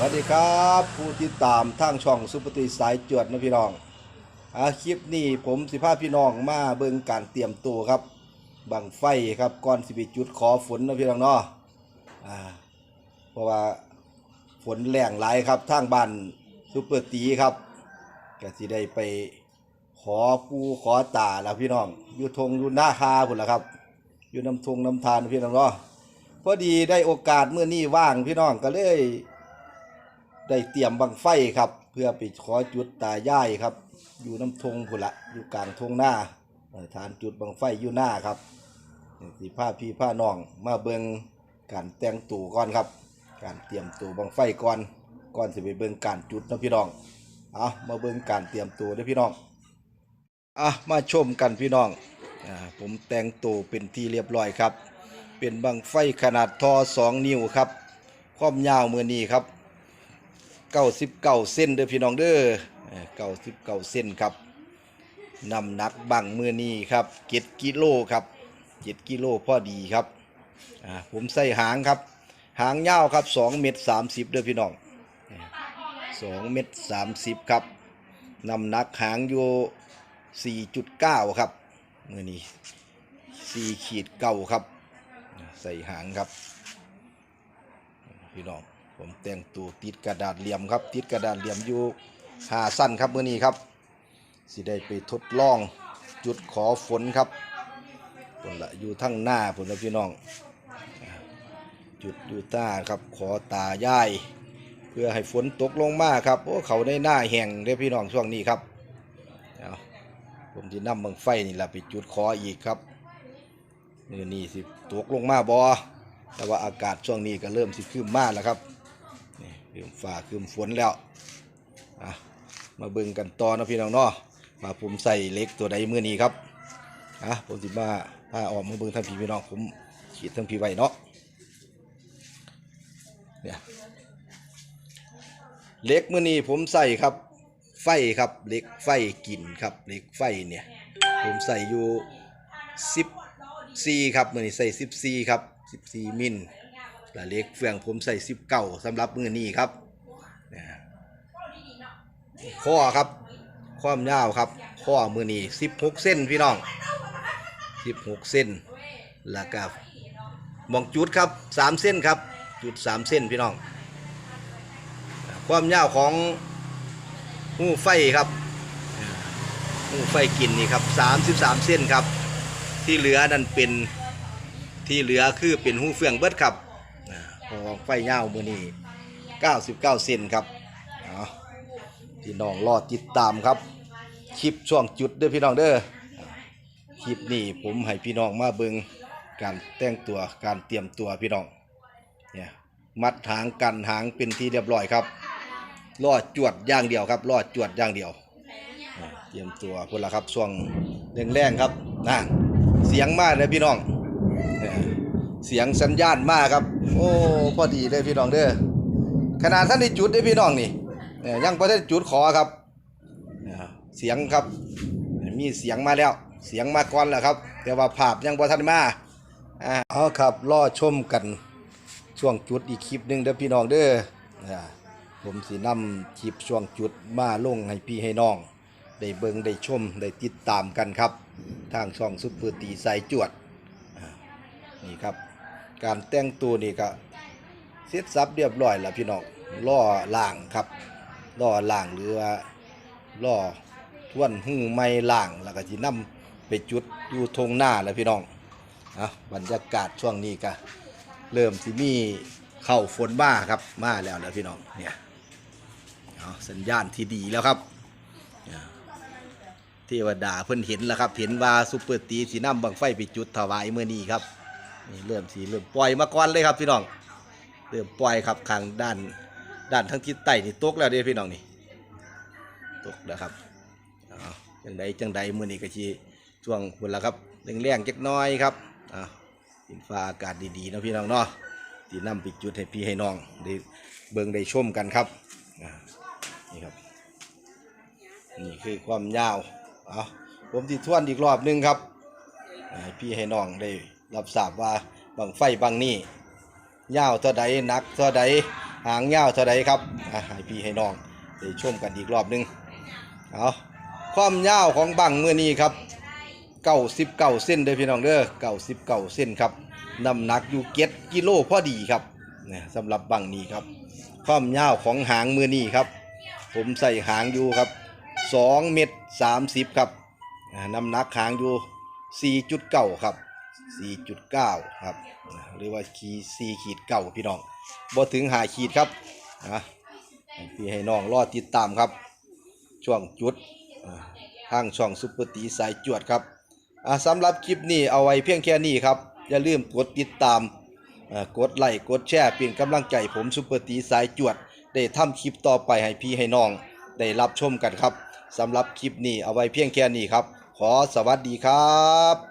สวัสดีครับผู้ที่ตามทางช่องซุปเปอร์ตีสายจวดนะพี่น้องอาคลิปนี้ผมสิพาพี่น้องมาเบิ่งการเตรียมตัวครับบังไฟครับก่อนสิไปจุดขอฝนนะพี่น้องเนาะอ่าเพราะว่าฝนแรงหลายครับทางบ้านซุปเปอร์ตีครับก็สิได้ไปขอปูขอตาแล้วพี่น้องอยู่ทงอยู่หน้าคาพุ่นละครับ อยู่น้ำทงน้ำทานพี่น้องเนาะพอดีได้โอกาสเมื่อนี้ว่างพี่น้องก็เลย ได้เตรียมบังไฟครับ เพื่อไปขอจุดตาย่ายครับ อยู่น้ำทงพุ่นละอยู่กลางทงหน้าฐานจุดบังไฟอยู่หน้าครับสีผ้าพี่ผ้าน้องมาเบิงการแต่งตู่ก่อนครับ การเตรียมตู่บังไฟก่อนก่อนสิไปเบิงการจุดนะพี่น้องเอามาเบิงการเตรียมตัวเด้พี่น้องอะมาชมกันพี่น้องอ่าผมแต่งตัวเป็นที่เรียบร้อยครับ เป็นบังไฟขนาดทอสองนิ้วครับความยาวมือนี้ครับ เก้าสิบเก้าเส้นเด้อพี่น้องเด้อเก้าสิบเก้าเส้นครับน้ำหนักบังมือนี้ครับเจ็ดกิโลครับเจ็ดกิโลพอดีครับผมใส่หางครับ หางยาวครับสองเมตรสามสิบเด้อพี่น้องสองเมตรสามสิบครับน้ำหนักหางอยู่สี่จุดเก้าครับมือนี้สี่ขีดเก้าครับ ใส่หางครับ พี่น้อง ผมแต่งตัวติดกระดาษเหลี่ยมครับ ติดกระดาษเหลี่ยมอยู่หาสั้นครับเมื่อนี้ครับ สิได้ไปทดลองจุดขอฝนครับผลละอยู่ทั้งหน้าผลละพี่น้อง จุดอยู่ต้ครับขอตายาย เพื่อให้ฝนตกลงมาครับโอ้เขาได้หน้าแห้งได้พี่น้องช่วงนี้ครับเอาผมจะนำบังไฟนี่แหละไปจุดขออีกครับมือนี้สิตกลงมาบอแต่ว่าอากาศช่วงนี้ก็เริ่มสิคืมมากแล้วครับ คืมฟ้าคืมฝนแล้วอะมาเบิ่งกันต่อนะพี่น้องเนาะมาผมใส่เล็กตัวใดมือนี้ครับอะผมสิมาถ้าออกมาเบิ่งท่านพี่พี่น้องผมขีดทั้งพี่ไว้เนาะเนี่ยเล็กมือนี้ผมใส่ครับ ไฟครับเล็กไฟกินครับเล็กไฟเนี่ยผมใส่อยู่สิบซีครับมือนี้ใส่สิบซีครับสิบซีมิล ละเล็กเฟืองผมใส่สิบเก้าสำหรับมือนี้ครับข้อครับความยาวครับข้อมือนี้สิบหกเส้นพี่น้องสิบหกเส้นแล้วก็มองจุดครับสามเส้นครับ จุดสามเส้นพี่น้อง ความยาวของหูไฟครับหูไฟกินนี่ครับสามสิบสามเส้นครับ ที่เหลือนั่นเป็นที่เหลือคือเป็นหูเฟืองเบิดครับ อ่าของไฟยามือนี้99 เซนครับเอาพี่น้องรอติดตามครับ คลิปช่วงจุดเด้อพี่น้องเด้อคลิปนี้ผมให้พี่น้องมาเบิงการแต่งตัวการเตรียมตัวพี่น้องเนี่ยมัดหางกันหางเป็นที่เรียบร้อยครับรอดจวดอย่างเดียวครับรอดจวดอย่างเดียว เตรียมตัวพุ่นละครับช่วงแรงๆครับนั่นเสียงมากเลยพี่น้อง เสียงสัญญาณมากครับ โอ้พอดีเลยพี่น้องเด้อขนาดท่านได้จุดได้พี่น้องนี่ยังพอได้จุดขอครับเสียงครับ มีเสียงมาแล้ว เสียงมาก่อนแล้วครับ แต่ว่าภาพยังพอทันมาอ่าอครับรอชมกันช่วงจุดอีกคลิปหนึ่งเด้อพี่น้องเด้อผมสินำคลิปช่วงจุดมาลงให้พี่ให้น้อง ได้เบิงได้ชมได้ติดตามกันครับ ทางช่องซุปเปอร์ตีสายจวดนี่ครับ การแต่งตัวนี่ก็เสร็จสับเรียบร้อยแล้วพี่น้องล่อล่างครับล่อล่างหรือว่าล่อทวนหูไม้ล่างแล้วก็ที่นำไปจุดอยู่ทงหน้าแล้วพี่น้องอะบรรยากาศช่วงนี้ก็เริ่มสิมีเข้าฝนมาครับมาแล้วแล้วพี่น้องเนี่ยสัญญาณที่ดีแล้วครับเทวดาเพิ่นเห็นแล้วครับ เห็นว่าซุปเปอร์ตีสีน้ำบังไฟไปจุดถวายเมื่อนี้ครับ นี่เริ่มสีเริ่มปล่อยมาก่อนเลยครับพี่น้อง เริ่มปล่อยครับข้างด้านด้านทั้งทิศใต้นี่ตกแล้วเด้พี่น้องนี่ตกแล้วครับจังใดจังใดมือนี้ก็ชีช่วงพุ่นละครับแรงๆจักน้อยครับอ่าดินฟ้าอากาศดีๆนะพี่น้องเนาะที่นำไปจุดให้พี่ให้น้องได้เบิ่งได้ชมกันครับนี่ครับนี่คือความยาวเอาผมที่ทวนอีกรอบนึงครับให้พี่ให้น้องได้ รับทราบว่าบังไฟบังนี่ยาวเท่าใดนักเท่าใดหางยาวเท่าใดครับอะให้พี่ให้น้องได้ชมกันอีกรอบหนึงเอาความยาวของบังเมื่อนี้ครับเก้าสิบเก้าเส้นเด้อพี่น้องเด้อเก้าสิบเก้าเส้นครับน้ำหนักอยู่เก็ดกิโลพอดีครับเนี่ยสำหรับบังนี้ครับ ความยาวของหางมือนี้ครับ ผมใส่หางอยู่ครับ2เม็ด30ครับน้ำหนักหางอยู่4.9ครับ 4.9 ครับ หรือว่าขี4ขีดเก่าพี่น้องบ่ถึงหาขีดครับอะพี่ให้น้องรอติดตามครับ ช่วงจุดอ่าทางช่องซุปเปอร์ตีสายจวดครับสำหรับคลิปนี้เอาไว้เพียงแค่นี้ครับ อย่าลืมกดติดตาม กดไลค์กดแชร์เป็นกำลังใจผมซุปเปอร์ตีสายจวด ได้ทำคลิปต่อไปให้พี่ให้น้อง ได้รับชมกันครับสำหรับคลิปนี้เอาไว้เพียงแค่นี้ครับ ขอสวัสดีครับ